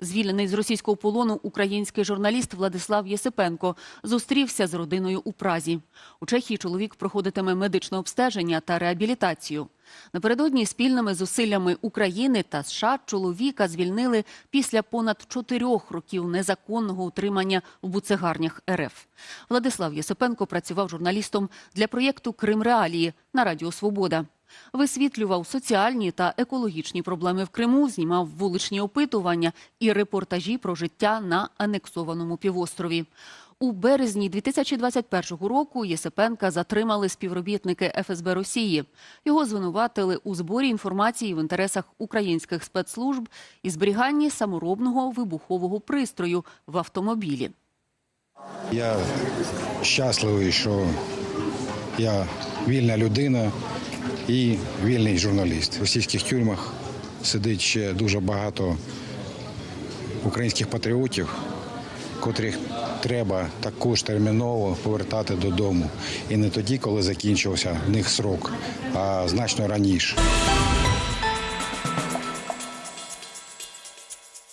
Звільнений з російського полону український журналіст Владислав Єсипенко зустрівся з родиною у Празі. У Чехії чоловік проходитиме медичне обстеження та реабілітацію. Напередодні спільними зусиллями України та США чоловіка звільнили після понад чотирьох років незаконного утримання в буцегарнях РФ. Владислав Єсипенко працював журналістом для проєкту Крим Реалії на Радіо Свобода. Висвітлював соціальні та екологічні проблеми в Криму, знімав вуличні опитування і репортажі про життя на анексованому півострові. У березні 2021 року Єсипенка затримали співробітники ФСБ Росії. Його звинуватили у зборі інформації в інтересах українських спецслужб і зберіганні саморобного вибухового пристрою в автомобілі. Я щасливий, що я вільна людина і вільний журналіст. В російських тюрмах сидить ще дуже багато українських патріотів, котрих треба також терміново повертати додому. І не тоді, коли закінчився в них срок, а значно раніше.